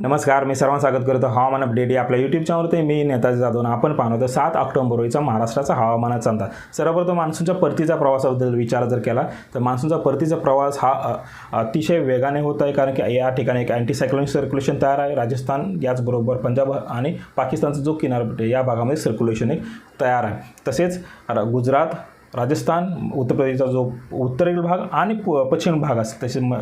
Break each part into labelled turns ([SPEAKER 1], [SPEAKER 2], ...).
[SPEAKER 1] नमस्कार मी सर्वांना स्वागत करतो हवामान अपडेट या आपल्या यूट्यूब चॅनलवरती मी नेताजी जाधव आपण पाहतो तर सात ऑक्टोबर रोजीचा महाराष्ट्राचा हवामानाचा अंदाज. सर्वप्रथम मान्सूनच्या परतीचा प्रवासाबद्दल विचार जर केला तर मान्सूनचा परतीचा प्रवास हा अतिशय वेगाने होत आहे कारण की या ठिकाणी एक अँटी सायक्लोनिक सर्क्युलेशन तयार आहे. राजस्थान याचबरोबर पंजाब आणि पाकिस्तानचा जो किनारपट्टी आहे, या भागामध्ये सर्क्युलेशन एक तयार आहे. तसेच गुजरात राजस्थान उत्तर प्रदेशचा जो उत्तरेकडील भाग आणि प- पश्चिम भाग असेल तसेच म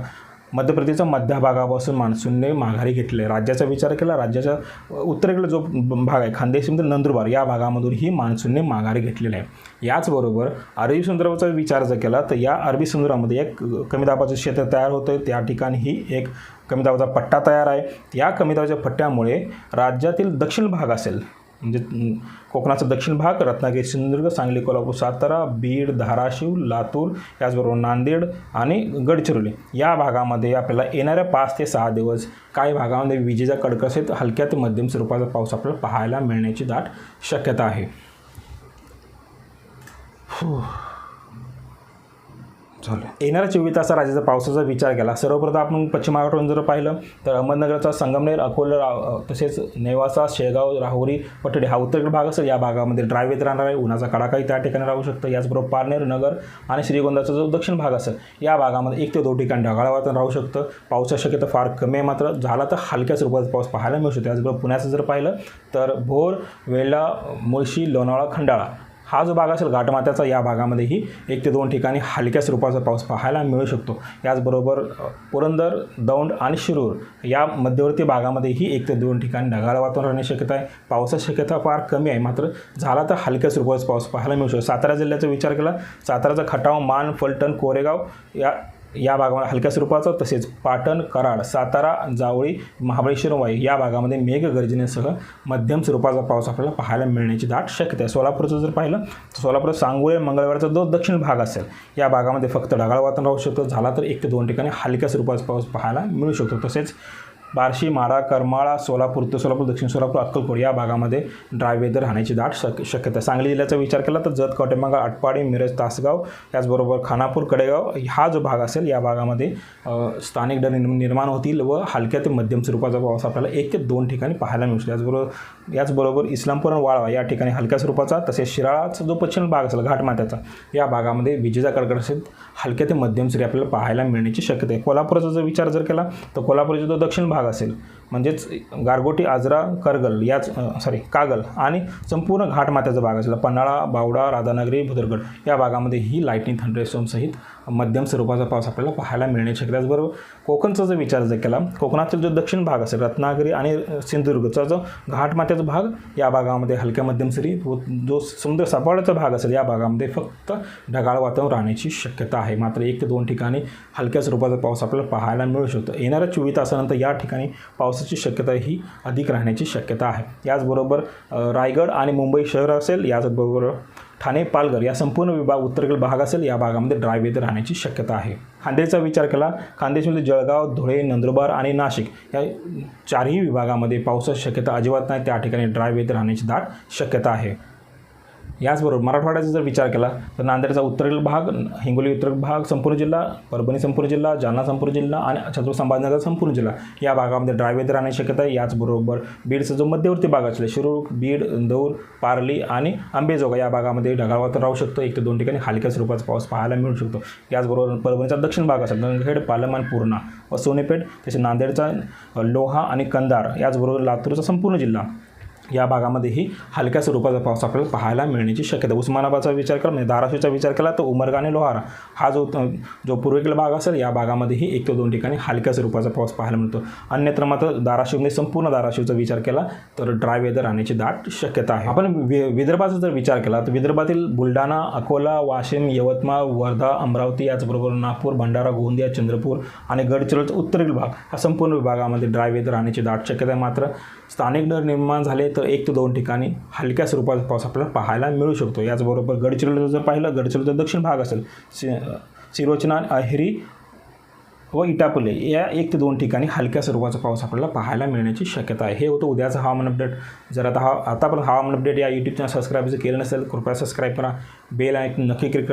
[SPEAKER 1] मध्य प्रदेशच्या मध्य भागापासून मान्सूनने माघारी घेतली आहे. राज्याचा विचार केला राज्याच्या उत्तरेकडे जो भाग आहे खानदेशीमध्ये नंदुरबार या भागामधून ही मान्सूनने माघारी घेतलेली आहे. याचबरोबर अरबी समुद्राचा विचार जर केला तर या अरबी समुद्रामध्ये एक कमी दाबाचं क्षेत्र तयार होतं आहे त्या ठिकाणी ही एक कमी दाबाचा पट्टा तयार आहे. या कमी दाबाच्या पट्ट्यामुळे राज्यातील दक्षिण भाग असेल म्हणजे कोकणाचा दक्षिण भाग रत्नागिरी सिंधुदुर्ग सांगली कोल्हापूर सातारा बीड धाराशिव लातूर याचबरोबर नांदेड आणि गडचिरोली. या भागामध्ये आपल्याला येणाऱ्या पाच ते सहा दिवस काही भागामध्ये विजेचा कडकसेत हलक्या ते मध्यम स्वरूपाचा पाऊस आपल्याला पाहायला मिळण्याची दाट शक्यता आहे. झालं येणाऱ्या चोवीस तासात राज्याचा पावसाचा विचार केला. सर्वप्रथम आपण पश्चिम महाराष्ट्रातून जर पाहिलं तर अहमदनगरचा संगमनेर अकोला राव तसेच नेवासा शेगाव राहुरी पठडी हा उत्तरेकडे भाग असेल. या भागामध्ये ड्राय वेदर राहणार आहे. उन्हाचा कडाकाही त्या ठिकाणी राहू शकतं. याचबरोबर पारनेर नगर आणि श्रीगोंदाचा जो दक्षिण भाग असेल या भागामध्ये एक ते दोन ठिकाणी ढगाळ वातावरण राहू शकतं. पावसाची शक्यता फार कमी आहे. मात्र झाला तर हलक्या स्वरूपात पाऊस पाहायला मिळू शकतो. याचबरोबर पुण्याचं जर पाहिलं तर भोर वेल्हा मुळशी लोणावळा खंडाळा हा जो भाग असेल घाटमात्याचा या भागामध्येही एक ते दोन ठिकाणी हलक्या स्वरूपाचा पाऊस पाहायला मिळू शकतो. याचबरोबर पुरंदर दौंड आणि शिरूर या मध्यवर्ती भागामध्येही एक ते दोन ठिकाणी ढगाळ वातावरण राहण्याची शक्यता आहे. पावसाची शक्यता फार कमी आहे मात्र झाला तर हलक्या स्वरूपाचा पाऊस पाहायला मिळू शकतो. सातारा जिल्ह्याचा विचार केला साताराचा खटाव मान फलटण कोरेगाव या या भागामध्ये हलक्या स्वरूपाचा तसेच पाटण कराड सातारा जावळी महाबळेश्वर वाई या भागामध्ये मेघगर्जनेसह मध्यम स्वरूपाचा पाऊस आपल्याला पाहायला मिळण्याची दाट शक्यता आहे. सोलापूरचं जर पाहिलं तर सोलापूर सांगोळे मंगळवारचा जो दक्षिण भाग असेल या भागामध्ये फक्त ढगाळ वातावरण राहू शकतं. झाला तर एक ते दोन ठिकाणी हलक्या स्वरूपाचा पाऊस पाहायला मिळू शकतो. तसेच बार्शी माडा करमाळा सोलापूर उत्तर सोलापूर दक्षिण सोलापूर अक्कलकोट या भागामध्ये ड्राय वेदर राहण्याची दाट शक शक्यता आहे. सांगली जिल्ह्याचा विचार केला तर जत कवटेमंगा आटपाडी मिरज तासगाव त्याचबरोबर खानापूर कडेगाव हा जो भाग असेल या भागामध्ये स्थानिक डर निर्माण होतील व हलक्या ते मध्यम स्वरूपाचा पाऊस आपल्याला एक ते दोन ठिकाणी पाहायला मिळू शकतो याचबरोबर याचबरोबर इस्लामपूर आणि वाळवा या ठिकाणी हलक्या स्वरूपाचा तसेच शिराळाचा जो पश्चिम भाग असेल घाटमात्याचा या भागामध्ये विजेचा कडकड असेल हलक्या ते मध्यम स्वरूपी आपल्याला पाहायला मिळण्याची शक्यता आहे. कोल्हापूरचा जर विचार जर केला तर कोल्हापूरचा जो दक्षिण भाग असेल म्हणजेच गारगोटी आजरा करगल याच सॉरी कागल आणि संपूर्ण घाटमाथ्याचा भाग असेल पन्हाळा बावडा राधानगरी भुदरगड या भागामध्ये ही लाईटनिंग थंडरस्टॉर्मसहित मध्यम स्वरूपाचा पाऊस आपल्याला पाहायला मिळण्याची शक्यता त्याचबरोबर कोकणचा जर विचार जर केला कोकणातील जो दक्षिण भाग असेल रत्नागिरी आणि सिंधुदुर्गचा जो घाटमाथ्याचा भाग या भागामध्ये हलक्या मध्यम सरी व जो समुद्र सपाटाचा भाग असेल या भागामध्ये फक्त ढगाळ वातावरण राहण्याची शक्यता आहे. मात्र एक ते दोन ठिकाणी हलक्या स्वरूपाचा पाऊस आपल्याला पाहायला मिळू शकतो. येणाऱ्या चोवीस तासानंतर या ठिकाणी पावसाची शक्यता ही अधिक राहण्याची शक्यता आहे. याचबरोबर रायगड आणि मुंबई शहर असेल याचबरोबर ठाणे पालघर या संपूर्ण विभाग उत्तरेकडील भाग असेल या भागामध्ये ड्राय वेदर राहण्याची शक्यता आहे. खांदेचा विचार केला खानदेशमध्ये जळगाव धुळे नंदुरबार आणि नाशिक या चारही विभागामध्ये पावसाची शक्यता अजिबात नाही. त्या ठिकाणी ड्राय वेदर राहण्याची दाट शक्यता आहे. याचबरोबर मराठवाड्याचा जर विचार केला तर नांदेडचा उत्तरेकडील भाग हिंगोली उत्तर भाग संपूर्ण जिल्हा परभणी संपूर्ण जिल्हा जालना संपूर्ण जिल्हा आणि छत्रपती संभाजीनगर संपूर्ण जिल्हा. या भागामध्ये ड्राय वेदर राहण्याची शक्यता आहे. याचबरोबर बीडचा जो मध्यवर्ती भाग असले शिरूर बीड दौर पारली आणि आंबेजोगा या भागामध्ये ढगाळ वातावरण राहू शकतो. एक ते दोन ठिकाणी हलक्या स्वरूपाचा पाऊस पाहायला मिळू शकतो. याचबरोबर परभणीचा दक्षिण भाग असेल गंगखेड पालम आणि पूर्णा व सोनेपेठ तसेच नांदेडचा लोहा आणि कंधार याचबरोबर लातूरचा संपूर्ण जिल्हा. या भागामध्येही हलक्या स्वरूपाचा पाऊस आपल्याला पाहायला मिळण्याची शक्यता. उस्मानाबादचा विचार करा म्हणजे धाराशिवचा विचार केला तर उमरगा आणि लोहारा हा जो जो पूर्वेकडील भाग असेल या भागामध्येही एक ते दोन ठिकाणी हलक्या स्वरूपाचा पाऊस पाहायला मिळतो. अन्यत्र मात्र धाराशिवमध्ये संपूर्ण धाराशिवचा विचार केला तर ड्राय वेदर राहण्याची दाट शक्यता आहे. आपण वि विदर्भाचा जर विचार केला तर विदर्भातील बुलढाणा अकोला वाशिम यवतमाळ वर्धा अमरावती याचबरोबर नागपूर भंडारा गोंदिया चंद्रपूर आणि गडचिरोलीचा उत्तरेकडील भाग हा संपूर्ण विभागामध्ये ड्राय वेदर राहण्याची दाट शक्यता आहे मात्र स्थानिक डर निर्माण झाले तर एक ते दोन ठिकाणी हलक्या स्वरूपाचा पाऊस आपल्याला पाहायला मिळू शकतो. याचबरोबर गडचिरोलीचं जर पाहिलं गडचिरोलीचा दक्षिण भाग असेल सि सिरोचना अहेरी व इटापले या एक ते दोन ठिकाणी हलक्या स्वरूपाचा पाऊस आपल्याला पाहायला मिळण्याची शक्यता आहे. हे होतं उद्याचं हवामान अपडेट जर आता हा आता आपण हवामान अपडेट या यूट्यूब चॅनल सबस्क्राईब जर केलं नसेल कृपया सबस्क्राईब करा. बेल आहे नक्की क्लिक करा.